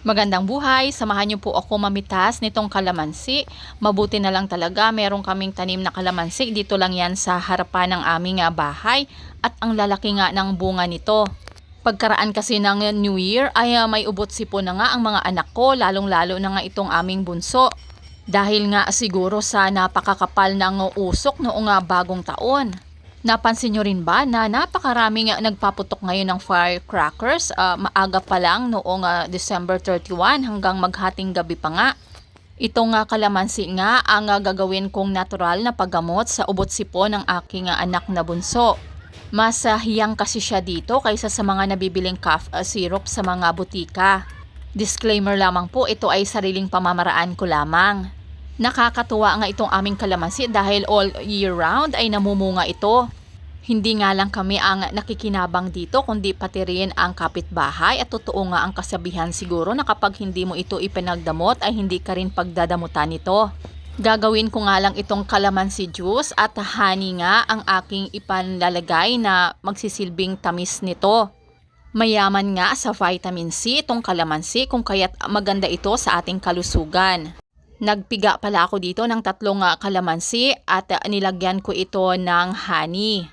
Magandang buhay, samahan niyo po ako mamitas nitong kalamansi. Mabuti na lang talaga, meron kaming tanim na kalamansi. Dito lang yan sa harapan ng aming ah, bahay at ang lalaki nga ng bunga nito. Pagkaraan kasi ng New Year ay ah, may ubot sipo na nga ang mga anak ko, lalong-lalo na nga itong aming bunso. Dahil nga siguro sa napakakapal ng usok noong ah, bagong taon. Napansin nyo rin ba na napakaraming nagpaputok ngayon ng firecrackers? Ah, maaga pa lang noong ah, December 31 hanggang maghating gabi pa nga. Ito nga kalamansi nga ang ah, gagawin kong natural na paggamot sa ubot sipo ng aking ah, anak na bunso. Mas ah, hiyang kasi siya dito kaysa sa mga nabibiling cough ah, syrup sa mga butika. Disclaimer lamang po, ito ay sariling pamamaraan ko lamang. Nakakatuwa nga itong aming kalamansi dahil all year round ay namumunga ito. Hindi nga lang kami ang nakikinabang dito kundi pati rin ang kapitbahay at totoo nga ang kasabihan siguro na kapag hindi mo ito ipinagdamot ay hindi ka rin pagdadamutan nito. Gagawin ko nga lang itong kalamansi juice at honey nga ang aking ipanlalagay na magsisilbing tamis nito. Mayaman nga sa vitamin C itong kalamansi kung kaya't maganda ito sa ating kalusugan. Nagpiga pala ako dito ng tatlong ah, kalamansi at ah, nilagyan ko ito ng honey.